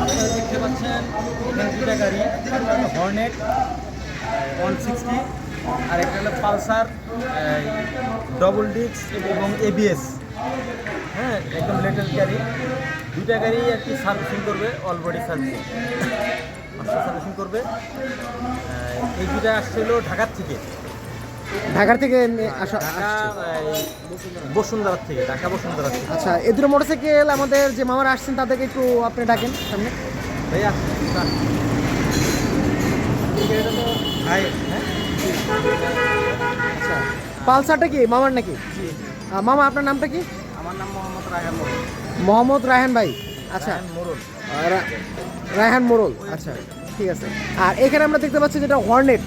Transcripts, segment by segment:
আপনারা দেখতে পাচ্ছেন এখানে দুটা গাড়ি একটা হর্নেট ওয়ান সিক্সটি আর একটা হলো পালসার ডবল ডিস্ক এবং এবিএস হ্যাঁ একদম লেটেস্ট গাড়ি। দুটা গাড়ি আর কি সার্ভিসিং করবে অলবডি সার্ভিসিং সার্ভিসিং করবে। এই দুটা আসছিল ঢাকার থেকে। ঢাকার থেকে আসা বসুন্ধরা থেকে ঢাকা বসুন্ধরা থেকে। আচ্ছা এই দুটো মোটরসাইকেল আমাদের যে মামারা আসছেন তাদেরকে একটু আপনি ডাকেন সামনে। হ্যাঁ? আচ্ছা পালসারটা কি? মামার নাকি? মামা আপনার নামটা কি? আমার নাম মোহাম্মদ রায়হান মোহাম্মদ রায়হান ভাই। আচ্ছা। রা- রায়হান মোড়ল। আচ্ছা ঠিক আছে। আর এখানে আমরা দেখতে পাচ্ছি যেটা হর্নেট।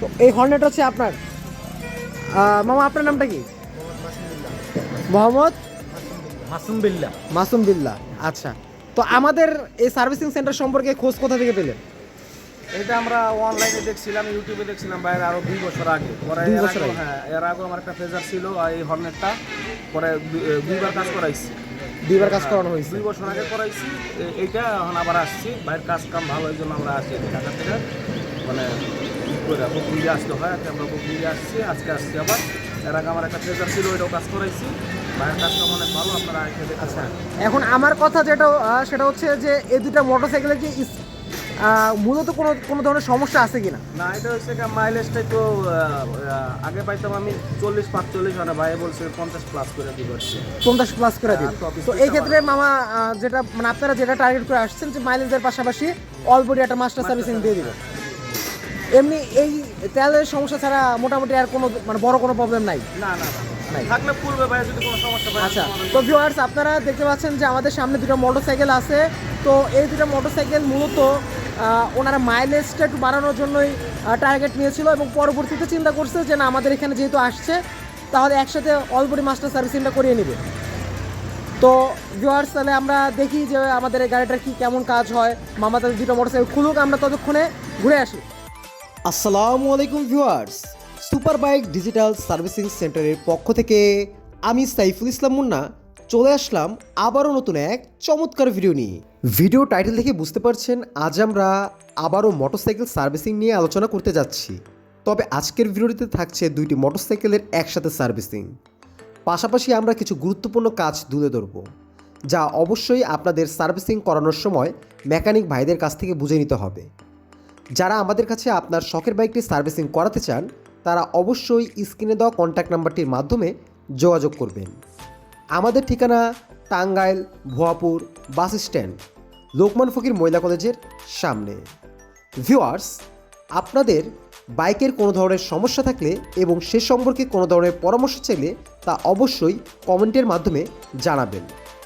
তো এই হর্নেট হচ্ছে আপনার? মামা আপনার নামটা কি? মোহাম্মদ? মাসুম বিল্লা। মাসুম বিল্লা। আচ্ছা। তো আমাদের এই সার্ভিসিং সেন্টার সম্পর্কে খোঁজ কোথা থেকে পেলেন? এটা আমরা অনলাইনে দেখছিলাম ইউটিউবে দেখছিলাম বাইরে আরও দুই বছর আগে। পরে দুই এর আগেও- হ্যাঁ এর আগে আমার একটা ফেজার ছিল এই হর্নেটটা পরে দুইবার কাজ করাইছি। দুইবার কাজ করানো হয়েছে। দুই বছর আগে করাইছি এইটা এখন আবার আসছি। বাইরের কাজ কাম ভালো এই জন্য আমরা আসছি ঢাকা থেকে মানে বুকিং দিয়ে আসতে হয় আজকে আমরা বুকিং আসছি আজকে আসছি আবার। এর আগে আমার একটা ফেজার ছিল ওইটাও কাজ করাইছি। বাইরের কাজ অনেক ভালো আপনারা আচ্ছা এখন আমার কথা যেটা সেটা হচ্ছে যে এই দুটা মোটরসাইকেলের কি আহ, মূলত কোনো কোনো ধরনের সমস্যা আছে কিনা? না এটা হচ্ছে কি মাইলেজটাই তো আহ, আহ, আগে পাইতাম আমি চল্লিশ পাঁচচল্লিশ মানে ভাই বলছে পঞ্চাশ প্লাস করে দিব। পঞ্চাশ প্লাস করে হ্যাঁ, তো তো এই ক্ষেত্রে মামা যেটা মানে আপনারা যেটা টার্গেট করে আসছেন যে মাইলেজের পাশাপাশি অল একটা মাস্টার সার্ভিসিং দিয়ে দিবেন। এমনি এই তেলের সমস্যা ছাড়া মোটামুটি আর কোনো মানে বড় কোনো প্রবলেম নাই? না না না। নাই। থাকলে পূর্বে ভাই যদি কোনো সমস্যা আচ্ছা তো ভিউয়ার্স আপনারা দেখতে পাচ্ছেন যে আমাদের সামনে দুটো মোটরসাইকেল আছে। তো এই দুটো মোটরসাইকেল মূলত ওনারা মাইলেজটা একটু বাড়ানোর জন্যই টার্গেট নিয়েছিল এবং পরবর্তীতে চিন্তা করছে যে না আমাদের এখানে যেহেতু আসছে তাহলে একসাথে অলবডি মাস্টার সার্ভিসিংটা করিয়ে নেবে। তো ভিউয়ার্স তাহলে আমরা দেখি যে আমাদের এই গাড়িটার কি কেমন কাজ হয়। মামা তাদের দুটো মোটরসাইকেল খুলুক আমরা ততক্ষণে ঘুরে আসি। আসসালামু আলাইকুম viewers. Super bike digital servicing সেন্টারের পক্ষ থেকে আমি সাইফুল ইসলাম মুন্না। চলে আসলাম আবারও নতুন এক চমৎকার ভিডিও নিয়ে। ভিডিও টাইটেল দেখে বুঝতে পারছেন আজ আমরা আবারও মোটরসাইকেল সার্ভিসিং নিয়ে আলোচনা করতে যাচ্ছি। তবে আজকের ভিডিওটিতে থাকছে দুইটি মোটরসাইকেলের একসাথে সার্ভিসিং পাশাপাশি আমরা কিছু গুরুত্বপূর্ণ কাজ তুলে ধরব, যা অবশ্যই আপনাদের সার্ভিসিং করানোর সময় মেকানিক ভাইদের কাছ থেকে বুঝে নিতে হবে। যারা আমাদের কাছে আপনার শখের বাইকটি সার্ভিসিং করাতে চান, তারা অবশ্যই স্ক্রিনে দেওয়া কন্ট্যাক্ট নাম্বারটির মাধ্যমে যোগাযোগ করবেন। আমাদের ঠিকানা টাঙ্গাইল, ভুয়াপুর বাস স্ট্যান্ড, লোকমান ফকির মহিলা কলেজের সামনে। ভিউয়ার্স, আপনাদের বাইকের কোনো ধরনের সমস্যা থাকলে এবং সে সম্পর্কে কোনো ধরনের পরামর্শ চাইলে তা অবশ্যই কমেন্টের মাধ্যমে জানাবেন।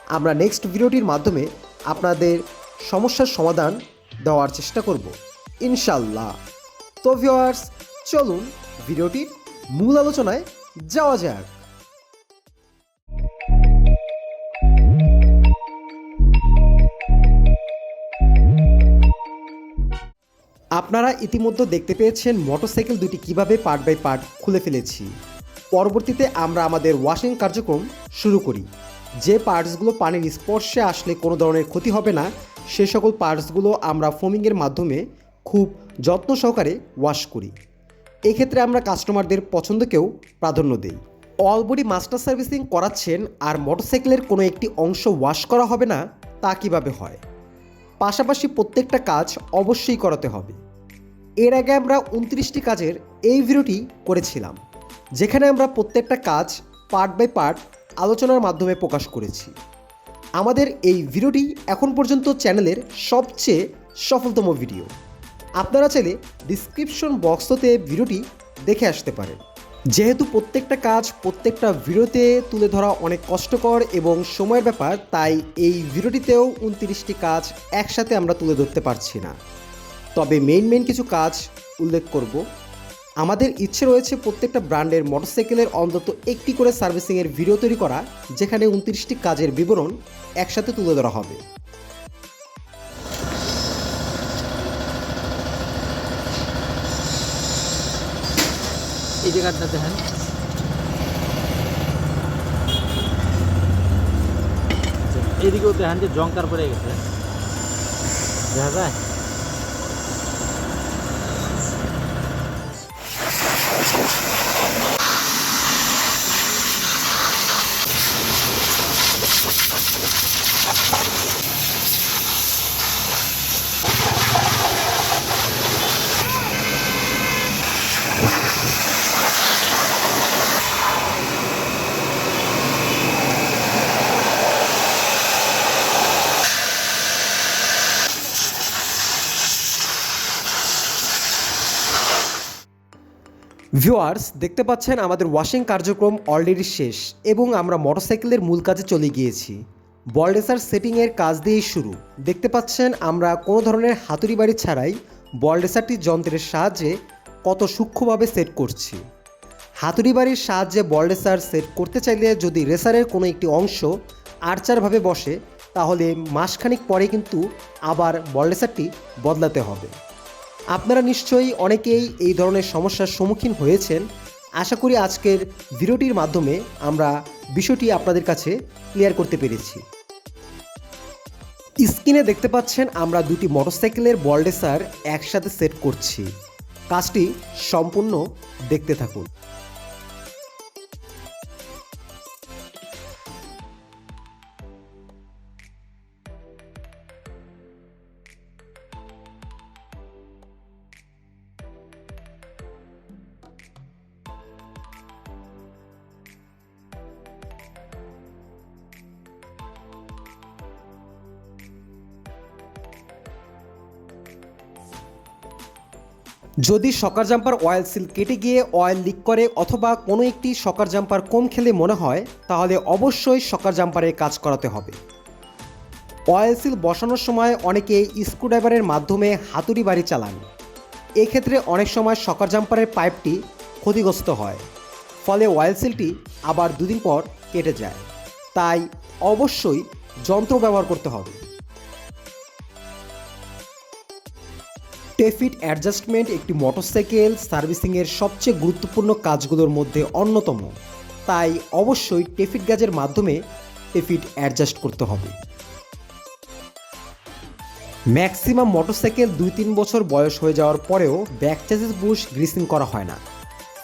আমরা নেক্সট ভিডিওটির মাধ্যমে আপনাদের সমস্যার সমাধান দেওয়ার চেষ্টা করব। ইনশাল্লাহ। তো ভিওয়ার্স চলুন ভিডিওটির মূল আলোচনায় যাওয়া যাক। আপনারা ইতিমধ্যে দেখতে পেয়েছেন মোটরসাইকেল দুটি কীভাবে পার্ট বাই পার্ট খুলে ফেলেছি। পরবর্তীতে আমরা আমাদের ওয়াশিং কার্যক্রম শুরু করি। যে পার্টসগুলো পানির স্পর্শে আসলে কোনো ধরনের ক্ষতি হবে না, সে সকল পার্টসগুলো আমরা ফোমিংয়ের মাধ্যমে খুব যত্ন সহকারে ওয়াশ করি। এক্ষেত্রে আমরা কাস্টমারদের পছন্দকেও প্রাধান্য দিই। অলবডি মাস্টার সার্ভিসিং করাচ্ছেন আর মোটরসাইকেলের কোনো একটি অংশ ওয়াশ করা হবে না, তা কীভাবে হয়? পাশাপাশি প্রত্যেকটা কাজ অবশ্যই করাতে হবে। এর আগে আমরা উনত্রিশটি কাজের এই ভিডিওটি করেছিলাম, যেখানে আমরা প্রত্যেকটা কাজ পার্ট বাই পার্ট আলোচনার মাধ্যমে প্রকাশ করেছি। আমাদের এই ভিডিওটি এখন পর্যন্ত চ্যানেলের সবচেয়ে সফলতম ভিডিও। আপনারা চাইলে ডিসক্রিপশন বক্সতে ভিডিওটি দেখে আসতে পারেন। যেহেতু প্রত্যেকটা কাজ প্রত্যেকটা ভিডিওতে তুলে ধরা অনেক কষ্টকর এবং সময়ের ব্যাপার, তাই এই ভিডিওটিতেও উনত্রিশটি কাজ একসাথে আমরা তুলে ধরতে পারছি না। তবে মেইন মেইন কিছু কাজ উল্লেখ করব। আমাদের ইচ্ছে রয়েছে প্রত্যেকটা ব্র্যান্ডের মোটরসাইকেলের অন্তত একটি করে সার্ভিসিংয়ের ভিডিও তৈরি করা, যেখানে উনত্রিশটি কাজের বিবরণ একসাথে তুলে ধরা হবে। এই জায়গাটা দেখেন। এদিকেও দেখেন যে জঙ্কার পড়ে গেছে। দেখা যায়? ভিউয়ার্স দেখতে পাচ্ছেন আমাদের ওয়াশিং কার্যক্রম অলরেডি শেষ এবং আমরা মোটরসাইকেলের মূল কাজে চলে গিয়েছি। বলডেসার সেটিংয়ের কাজ দিয়েই শুরু। দেখতে পাচ্ছেন আমরা কোনো ধরনের হাতুড়ি বাড়ি ছাড়াই বলডেসারটি যন্ত্রের সাহায্যে কত সূক্ষ্মভাবে সেট করছি। হাতুড়ি বাড়ির সাহায্যে বলডেসার সেট করতে চাইলে যদি রেসারের কোনো একটি অংশ আর্চারভাবে বসে, তাহলে মাসখানিক পরে কিন্তু আবার বলডেসারটি বদলাতে হবে। আপনারা নিশ্চয়ই অনেকেই এই ধরনের সমস্যার সম্মুখীন হয়েছেন। আশা করি আজকের ভিডিওটির মাধ্যমে আমরা বিষয়টি আপনাদের কাছে ক্লিয়ার করতে পেরেছি। স্ক্রিনে দেখতে পাচ্ছেন আমরা দুটি মোটরসাইকেলের বলডেসার একসাথে সেট করছি। কাজটি সম্পূর্ণ দেখতে থাকুন। যদি সকার জাম্পার অয়েল সিল কেটে গিয়ে অয়েল লিক করে অথবা কোনো একটি সকার জাম্পার কম খেলে মনে হয়, তাহলে অবশ্যই সকার জাম্পারে কাজ করাতে হবে। অয়েল সিল বসানোর সময় অনেকে স্ক্রুড্রাইভারের মাধ্যমে হাতুড়ি বাড়ি চালান। এক্ষেত্রে অনেক সময় সকার জাম্পারের পাইপটি ক্ষতিগ্রস্ত হয়, ফলে অয়েল সিলটি আবার দুদিন পর কেটে যায়। তাই অবশ্যই যন্ত্র ব্যবহার করতে হবে। টেফিট অ্যাডজাস্টমেন্ট একটি মোটরসাইকেল সার্ভিসিংয়ের সবচেয়ে গুরুত্বপূর্ণ কাজগুলোর মধ্যে অন্যতম। তাই অবশ্যই টেফিট গাজের মাধ্যমে টেফিট অ্যাডজাস্ট করতে হবে। ম্যাক্সিমাম মোটরসাইকেল দুই তিন বছর বয়স হয়ে যাওয়ার পরেও ব্যাক চেসিস বুশ গ্রিসিং করা হয় না।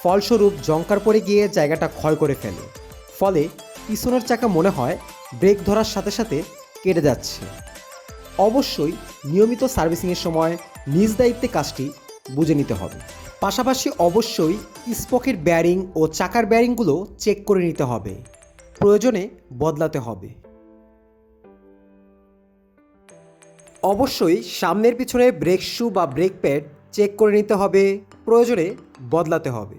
ফলস্বরূপ জঙ্কার পরে গিয়ে জায়গাটা ক্ষয় করে ফেলে। ফলে পিছনের চাকা মনে হয় ব্রেক ধরার সাথে সাথে কেটে যাচ্ছে। অবশ্যই নিয়মিত সার্ভিসিংয়ের সময় নিজ দায়িত্বে কাজটি বুঝে নিতে হবে। পাশাপাশি অবশ্যই স্পকের ব্যারিং ও চাকার ব্যারিংগুলো চেক করে নিতে হবে। প্রয়োজনে বদলাতে হবে। অবশ্যই সামনের পিছনে ব্রেক শু বা ব্রেক প্যাড চেক করে নিতে হবে। প্রয়োজনে বদলাতে হবে।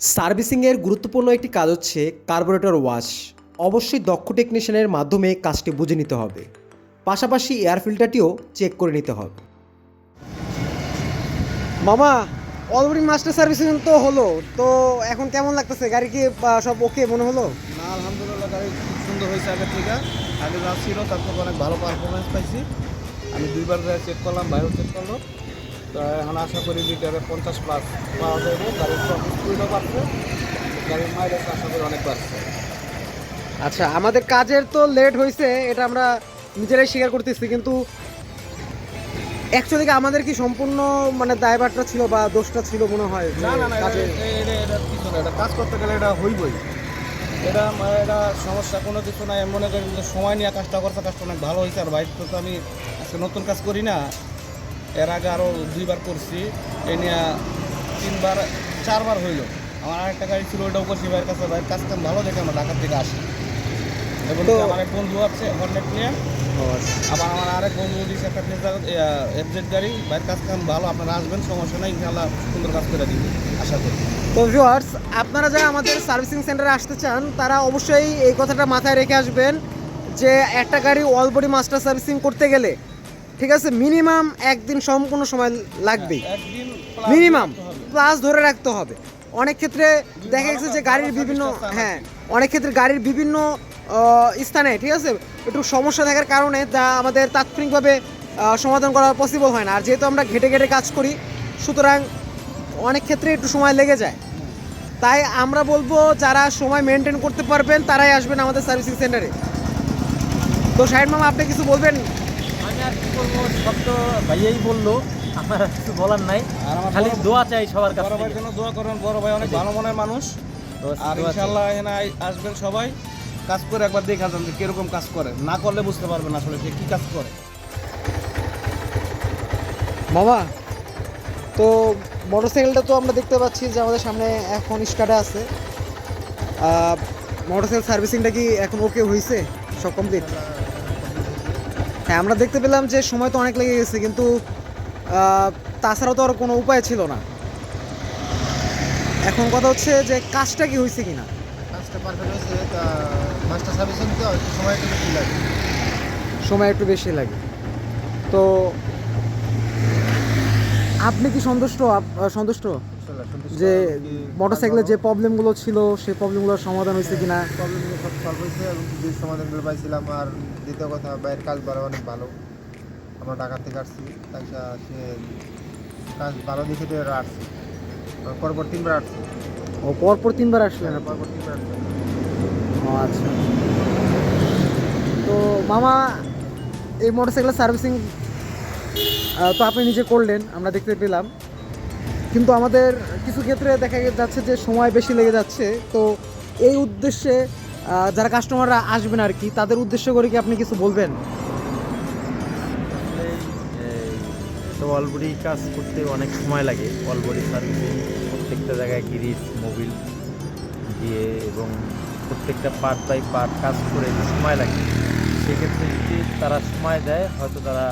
সার্ভিসিংয়ের গুরুত্বপূর্ণ একটি কাজ হচ্ছে কার্বোরেটর ওয়াশ। অবশ্যই দক্ষ টেকনিশিয়ানের মাধ্যমে কাজটি বুঝে নিতে হবে। পাশাপাশি এয়ার ফিল্টারটিও চেক করে নিতে হবে। মামা অলরেডি মাস্টার সার্ভিসিং তো হলো তো এখন কেমন লাগতেছে? গাড়ি কি সব ওকে মনে হলো? না আলহামদুলিল্লাহ গাড়ি খুব সুন্দর হয়েছে আগের থেকে। আগে যা ছিল তার থেকে অনেক ভালো পারফরমেন্স পাইছি। আমি দুইবার চেক করলাম বাইরেও চেক করল। তো এখন আশা করি লিটারে পঞ্চাশ প্লাস পাওয়া যাবে। গাড়ির সব স্পিডও বাড়ছে। গাড়ির মাইলেজ আশা করি অনেক বাড়ছে। আচ্ছা আমাদের কাজের তো লেট হয়েছে এটা আমরা নিজেরাই স্বীকার করতেছি কিন্তু অ্যাকচুয়ালি আমাদের কি সম্পূর্ণ মানে দায়ভারটা ছিল বা দোষটা ছিল মনে হয়? না না না এটা এটা এটা কিছু না এটা কাজ করতে গেলে এটা হইবই। এটা মানে এটা সমস্যা কোনো কিছু নাই মনে করি সময় নিয়ে কাজটা করতে কাজটা অনেক ভালো হয়েছে। আর বাইক তো আমি আজকে নতুন কাজ করি না এর আগে আরও দুইবার করছি এ নিয়ে তিনবার চারবার হইল। আমার আরেকটা গাড়ি ছিল ওইটাও করছি ভাইয়ের কাছে। ভাইয়ের কাজ কাম ভালো দেখে আমরা ঢাকার থেকে আসি। এবং আমার এক বন্ধু আছে হর্নেট নিয়ে। আবার আমার আরেক বন্ধু দিচ্ছে একটা প্লেজার এফজেড গাড়ি ভাইয়ের কাজ কাম ভালো আপনারা আসবেন সমস্যা নেই ইনশাল্লাহ সুন্দর কাজ করে দিবে। আশা করি। তো ভিউয়ার্স আপনারা যারা আমাদের সার্ভিসিং সেন্টারে আসতে চান তারা অবশ্যই এই কথাটা মাথায় রেখে আসবেন যে একটা গাড়ি অল বডি মাস্টার সার্ভিসিং করতে গেলে ঠিক আছে মিনিমাম একদিন সম্পূর্ণ সময় লাগবেই। মিনিমাম প্লাস ধরে রাখতে হবে। অনেক ক্ষেত্রে দেখা গেছে যে গাড়ির বিভিন্ন হ্যাঁ অনেক ক্ষেত্রে গাড়ির বিভিন্ন স্থানে ঠিক আছে? একটু সমস্যা থাকার কারণে তা আমাদের তাৎক্ষণিকভাবে সমাধান করা পসিবল হয় না। আর যেহেতু আমরা ঘেটে ঘেটে কাজ করি সুতরাং অনেক ক্ষেত্রে একটু সময় লেগে যায়। তাই আমরা বলব যারা সময় মেনটেন করতে পারবেন তারাই আসবেন আমাদের সার্ভিসিং সেন্টারে তো শাহিন মামা আপনি কিছু বলবেন? আমি আর কি বলব সব তো ভাইয়াই বলল আমার কিছু বলার নাই। আর আমার খালি দোয়া চাই সবার কাছে বড় ভাইয়ের জন্য দোয়া করবেন বড় ভাই অনেক ভালো মনের মানুষ। আর ইনশাল্লাহ এখানে আসবেন সবাই। কাজ করে একবার দেখা যান যে কীরকম কাজ করে। না করলে বুঝতে পারবেন আসলে সে কি কাজ করে। মামা, তো মোটরসাইকেলটা তো আমরা দেখতে পাচ্ছি যে আমাদের সামনে এখন স্টার্টে আছে। মোটরসাইকেল সার্ভিসিংটা কি এখন ওকে হয়েছে সব কমপ্লিট হ্যাঁ আমরা দেখতে পেলাম যে সময় তো অনেক লেগে গেছে, কিন্তু তাছাড়াও তো আর কোনো উপায় ছিল না। এখন কথা হচ্ছে যে কাজটা কি হয়েছে কিনা? পারফেক্ট হয়েছে তা মাস্টার সার্ভিসিং তো সময় একটু বেশি লাগে। সময় একটু বেশি লাগে। তো আপনি কি সন্তুষ্ট? সন্তুষ্ট? যে মোটরসাইকেলের যে প্রবলেমগুলো ছিল সেই প্রবলেমগুলোর সমাধান হয়েছে কিনা? প্রবলেমগুলো সব সলভ হয়েছে এবং কিছু সমাধানগুলো পাইছিলাম আর দ্বিতীয় কথা বাইরের কাজ ভালো অনেক ভালো। আমরা ঢাকা থেকে আসছি তাই সা- কাজ ভালো দেখে আসছি। পরপর তিনবার আসছি। ও পরপর তিনবার আসলেন আপনি? পরপর তিনবার আসছি। ও আচ্ছা তো মামা, এই মোটরসাইকেলের সার্ভিসিং তো আপনি নিজে করলেন, আমরা দেখতে পেলাম। কিন্তু আমাদের কিছু ক্ষেত্রে দেখা যাচ্ছে যে সময় বেশি লেগে যাচ্ছে। তো এই উদ্দেশ্যে যারা কাস্টমাররা আসবেন আর কি, তাদের উদ্দেশ্য করে কি আপনি কিছু বলবেন? তো অলবডি কাজ করতে অনেক সময় লাগে। অলবডি সার্ভিসিং প্রত্যেকটা জায়গায় গিরিস মোবিল দিয়ে এবং প্রত্যেকটা পার্ট বাই পার্ট কাজ করে সময় লাগে। সেক্ষেত্রে যদি তারা সময় দেয়, হয়তো তারা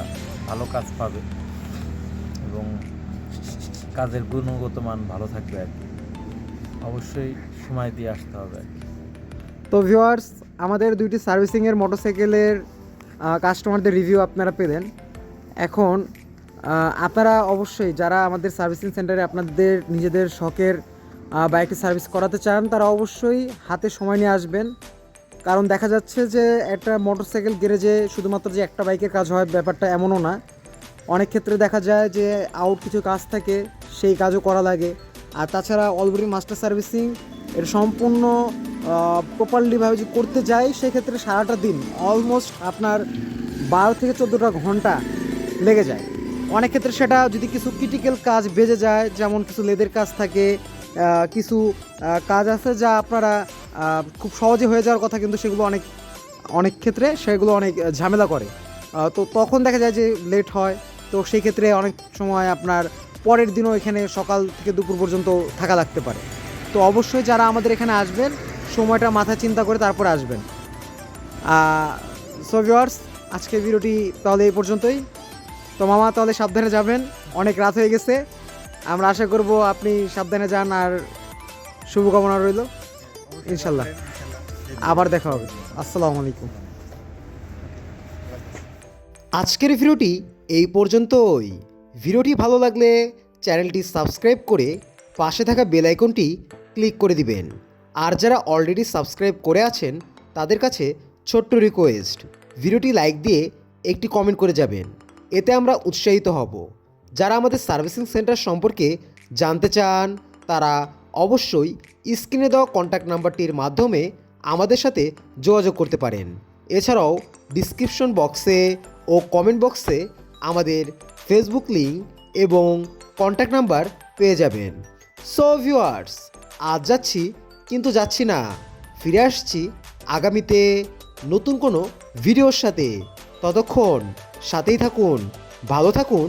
ভালো কাজ পাবে এবং কাজের গুণগত মান ভালো থাকবে আর কি। অবশ্যই সময় দিয়ে আসতে হবে তো ভিউয়ার্স আমাদের দুইটি সার্ভিসিংয়ের মোটরসাইকেলের কাস্টমারদের রিভিউ আপনারা পেলেন। এখন আপনারা অবশ্যই যারা আমাদের সার্ভিসিং সেন্টারে আপনাদের নিজেদের শখের বাইকটি সার্ভিস করাতে চান, তারা অবশ্যই হাতে সময় নিয়ে আসবেন। কারণ দেখা যাচ্ছে যে একটা মোটরসাইকেল গ্যারেজে শুধুমাত্র যে একটা বাইকের কাজ হয়, ব্যাপারটা এমনও না। অনেক ক্ষেত্রে দেখা যায় যে আউট কিছু কাজ থাকে, সেই কাজও করা লাগে। আর তাছাড়া অলরেডি মাস্টার সার্ভিসিং এর সম্পূর্ণ প্রপারলিভাবে যদি করতে যাই সেক্ষেত্রে সারাটা দিন অলমোস্ট আপনার বারো থেকে চোদ্দোটা ঘণ্টা লেগে যায়। অনেক ক্ষেত্রে সেটা যদি কিছু ক্রিটিক্যাল কাজ বেজে যায়, যেমন কিছু লেদের কাজ থাকে কিছু কাজ আছে যা আপনারা খুব সহজে হয়ে যাওয়ার কথা কিন্তু সেগুলো অনেক অনেক ক্ষেত্রে সেগুলো অনেক ঝামেলা করে। তো তখন দেখা যায় যে লেট হয়, তো সেই ক্ষেত্রে অনেক সময় আপনার পরের দিনও এখানে সকাল থেকে দুপুর পর্যন্ত থাকা লাগতে পারে। তো অবশ্যই যারা আমাদের এখানে আসবেন, সময়টা মাথায় চিন্তা করে তারপর আসবেন। সো ভিওয়ার্স আজকের ভিডিওটি তাহলে এই পর্যন্তই। তো মামা, তাহলে সাবধানে যাবেন, অনেক রাত হয়ে গেছে। আমরা আশা করব আপনি সাবধানে যান আর শুভকামনা রইল। ইনশাল্লাহ। আবার দেখা হবে। আসসালামু আলাইকুম। আজকের ভিডিওটি এই পর্যন্তই। ভিডিওটি ভালো লাগলে চ্যানেলটি সাবস্ক্রাইব করে পাশে থাকা বেল আইকনটি ক্লিক করে দিবেন। আর যারা অলরেডি সাবস্ক্রাইব করে আছেন, তাদের কাছে ছোট্ট রিকোয়েস্ট। ভিডিওটি লাইক দিয়ে একটি কমেন্ট করে যাবেন। এতে আমরা উৎসাহিত হব। যারা আমাদের সার্ভিসিং সেন্টার সম্পর্কে জানতে চান, তারা অবশ্যই স্ক্রিনে দেওয়া কন্ট্যাক্ট নাম্বারটির মাধ্যমে আমাদের সাথে যোগাযোগ করতে পারেন। এছাড়াও ডিসক্রিপশন বক্সে ও কমেন্ট বক্সে আমাদের ফেসবুক লিঙ্ক এবং কন্ট্যাক্ট নাম্বার পেয়ে যাবেন। সো ভিউয়ার্স আজ যাচ্ছি, কিন্তু যাচ্ছি না। ফিরে আসছি আগামীতে নতুন কোনো ভিডিওর সাথে। ততক্ষণ সাথেই থাকুন, ভালো থাকুন